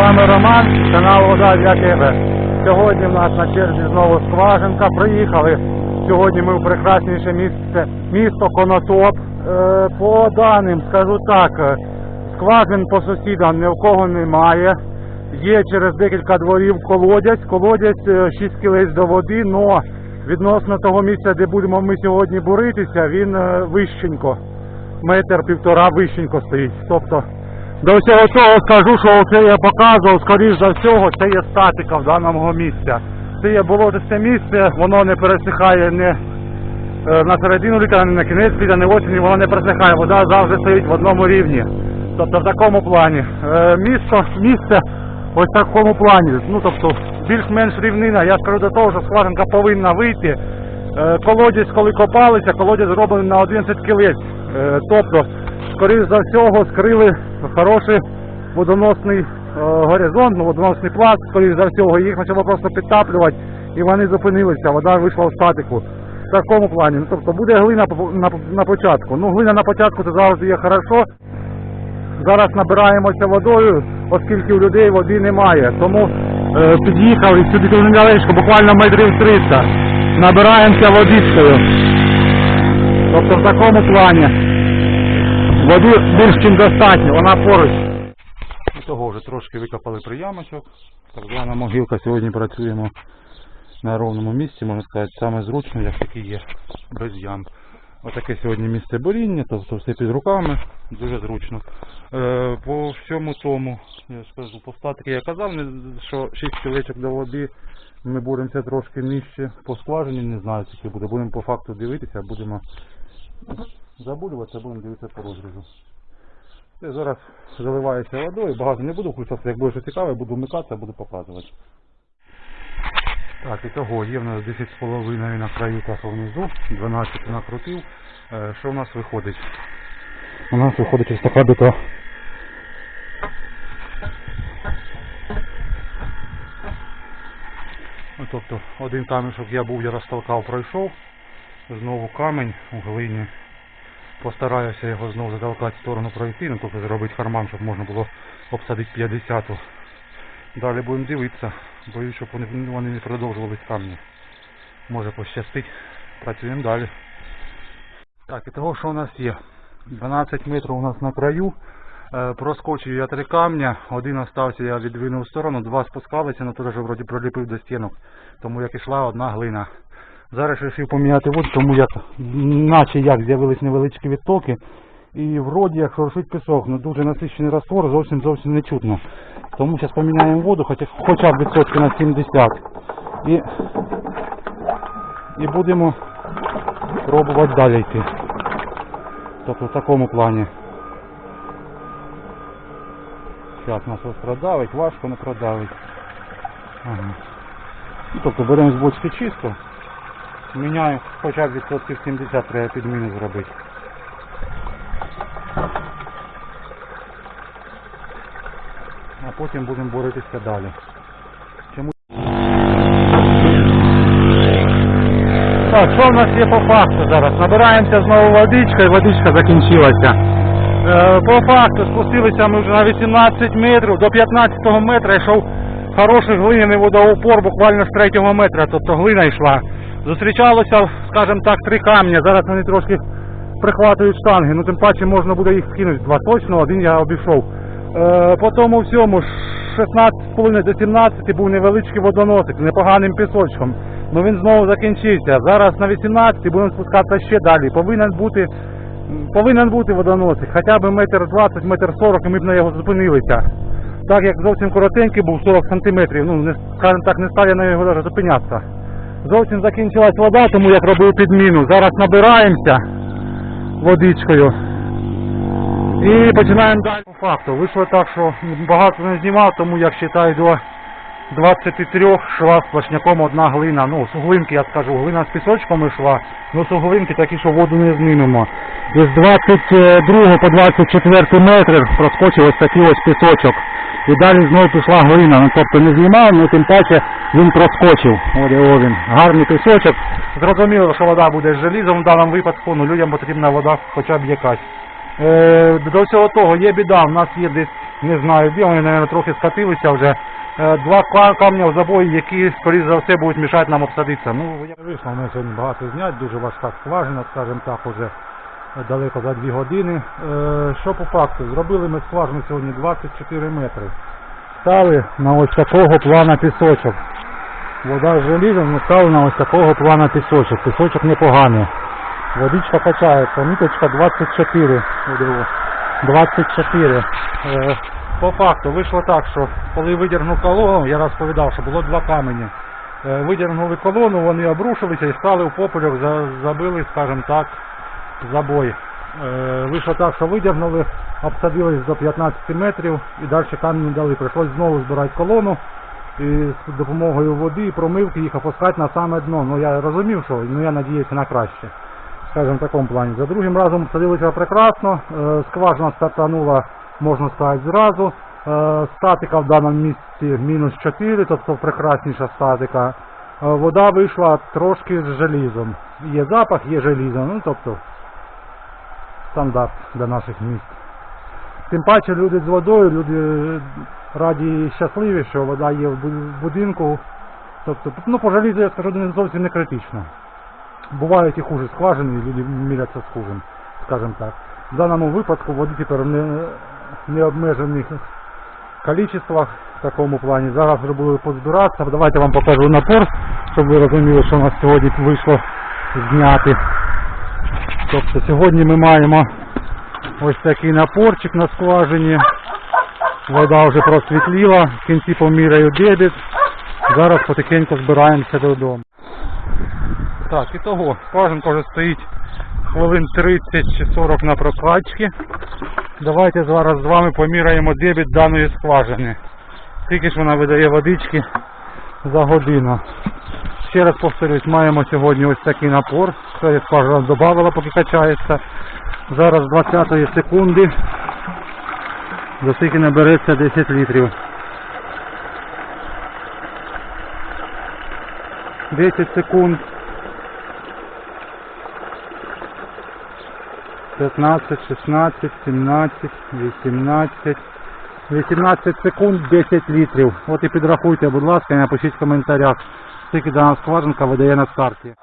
вами Роман, канал Вода для тебе. Сьогодні в нас на черзі знову скважинка. Приїхали. Сьогодні ми в прекрасніше місце, місто Конотоп. Е, по даним скажу так, е, скважин по сусідам ні в кого немає. Є через декілька дворів колодязь. Колодязь е, 6 кілець до води, но відносно того місця, де будемо ми сьогодні буритися, він е, вищенько. Метр півтора вищенько стоїть. Тобто до всього цього скажу, що це я показував, скоріш за всього, це є статика в даному місця. Це є болотисте місце, воно не пересихає не е, на середину літа, не на кінець літа, не осені, воно не пересихає, вода завжди стоїть в одному рівні. Тобто в такому плані. Е, Місто, місце ось в такому плані. Ну тобто більш-менш рівнина. Я скажу до того, що скважинка повинна вийти. Е, Колодязь, коли копалися, колодязь зроблений на 11 кілець. Тобто, скоріш за всього, скрили хороший водоносний е, горизонт, ну, водоносний пласт, скоріш за всього, їх почало просто підтаплювати і вони зупинилися, вода вийшла в статику. В такому плані. Ну, тобто буде глина на, на початку. Ну, глина на початку це завжди є хорошо. Зараз набираємося водою, оскільки у людей води немає. Тому е, під'їхали сюди недалечко, буквально метрів 300. Набираємося водичкою. Тобто в такому плані. Води більш чим достатньо, вона поруч. І того вже трошки викопали приямочок. Так звана могилка. Сьогодні працюємо на ровному місці, можна сказати, саме зручно, як таки є, без ям. Отаке сьогодні місце буріння, тобто все під руками, дуже зручно. Е, по всьому тому, я скажу, по статики я казав, що 6 кілечок до води ми боремося трошки нижче по скважині, не знаю, скільки буде. Будемо по факту дивитися, будемо забудуватися, будемо дивитися по розрізу. Я зараз заливаюся водою, багато не буду включатися, як буде щось цікаве, буду вмикатися, буду показувати. Так, і того є в нас 10,5 на краю та внизу, 12 накрутив. Е, Що в нас виходить? У нас виходить ось така бита. Ну, тобто один камішок я був, я розтолкав, пройшов. Знову камінь у глині. Постараюся його знову затолкати в сторону пройти, ну тобто зробити харман, щоб можна було обсадити 50-ту. Далі будемо дивитися. Боюсь, щоб вони, вони не продовжувались камні. Може пощастить. Працюємо далі. Так, і того, що у нас є. 12 метрів у нас на краю. Е, проскочив я три камня. Один остався, я відвинув в сторону, два спускалися, але теж вроді приліпив до стінок. Тому як ішла одна глина. Зараз вирішив поміняти воду, тому як наче як з'явились невеличкі відтоки. І вроді як шуршить пісок, ну дуже насичений раствор, зовсім зовсім не чутно. Тому зараз поміняємо воду, хоча, хоча б відсотки на 70. І, і будемо пробувати далі йти. Тобто в такому плані. Зараз нас ось продавить, важко не продавить. Ага. Тобто беремо з бочки чисто. Міняю хоча б відсотків 70 треба підміну зробити. А потім будемо боротися далі. Чому? Так, що в нас є по факту зараз? Набираємося знову водичкою, водичка закінчилася. Е, по факту спустилися ми вже на 18 метрів, до 15 метра йшов хороший глиняний водоупор буквально з 3 метра, тобто глина йшла. Зустрічалося, скажімо так, три камні, зараз вони трошки прихватують штанги, ну тим паче можна буде їх скинути. Два точно, один я обійшов. Е, по тому всьому 16,5 до 17 був невеличкий водоносик з непоганим пісочком. Ну він знову закінчився. Зараз на 18 будемо спускатися ще далі. Повинен бути повинен бути водоносик, хоча б метр 20, метр 40, і ми б на його зупинилися. Так як зовсім коротенький був 40 сантиметрів, ну не скажімо так, не став я на його навіть зупинятися. Зовсім закінчилась вода, тому як робив підміну. Зараз набираємося водичкою. І починаємо далі по факту. Вийшло так, що багато не знімав, тому як вважаю до 23 шла сплошняком одна глина. Ну, суглинки, я скажу, глина з пісочком йшла, ну суглинки такі, що воду не знімемо. І з 22 по 24 метр проскочив ось такий ось пісочок. І далі знову пішла глина. Ну, тобто не знімав, ну тим паче він проскочив. От його він. Гарний пісочок. Зрозуміло, що вода буде з желізом в даному випадку, ну людям потрібна вода хоча б якась. Е, до всього того є біда, у нас є десь Не знаю, де вони, мабуть, трохи скатилися вже. Е, Два камня в забої, які, скоріш за все, будуть мішати нам обсадитися. Ну, я вийшло, мене сьогодні багато знять, дуже важка скважина, скажімо так, уже далеко за дві години. Е, Що по факту? Зробили ми скважину сьогодні 24 метри. Стали на ось такого плана пісочок. Вода з желізом, ми стали на ось такого плана пісочок. Пісочок непоганий. Водичка качається, міточка 24. 24. Е, по факту вийшло так, що коли видіргнув колону, я розповідав, що було два камені. Е, видіргнули колону, вони обрушилися і стали в попельок, забили, скажімо так, забой. Е, вийшло так, що видіргнули, обсадились до 15 метрів і далі камінь не дали. Прийшлось знову збирати колону і з допомогою води і промивки їх опускати на саме дно. Ну я розумів, що ну, я надіюся на краще. Скажімо, в такому плані. За другим разом садилися прекрасно, е, скважина стартанула, можна сказати, зразу. Е, Статика в даному місці мінус 4, тобто прекрасніша статика. Вода вийшла трошки з желізом. Є запах, є желізо, ну тобто стандарт для наших міст. Тим паче люди з водою, люди раді і щасливі, що вода є в будинку. Тобто, ну по желізу я скажу не зовсім не критично. Бувають і хуже скважини, і люди міряться з хужим, скажімо так. В даному випадку води тепер в не, необмежених кількостях в такому плані. Зараз вже були позбиратися. Давайте вам покажу напор, щоб ви розуміли, що у нас сьогодні вийшло зняти. Тобто сьогодні ми маємо ось такий напорчик на скважині. Вода вже просвітліла, в кінці поміряю дебіт. Зараз потихеньку збираємося додому. Так, і того, скважинка вже стоїть хвилин 30 чи 40 на прокачці. Давайте зараз з вами поміряємо дебіт даної скважини. Скільки ж вона видає водички за годину. Ще раз повторюсь, маємо сьогодні ось такий напор. Це скважина додавала, поки качається. Зараз 20 секунди до скільки набереться 10 літрів. 10 секунд. 15, 16, 17, 18. 18 секунд 10 літрів. От і підрахуйте, будь ласка, напишіть в коментарях, скільки дана скважинка видає на старті.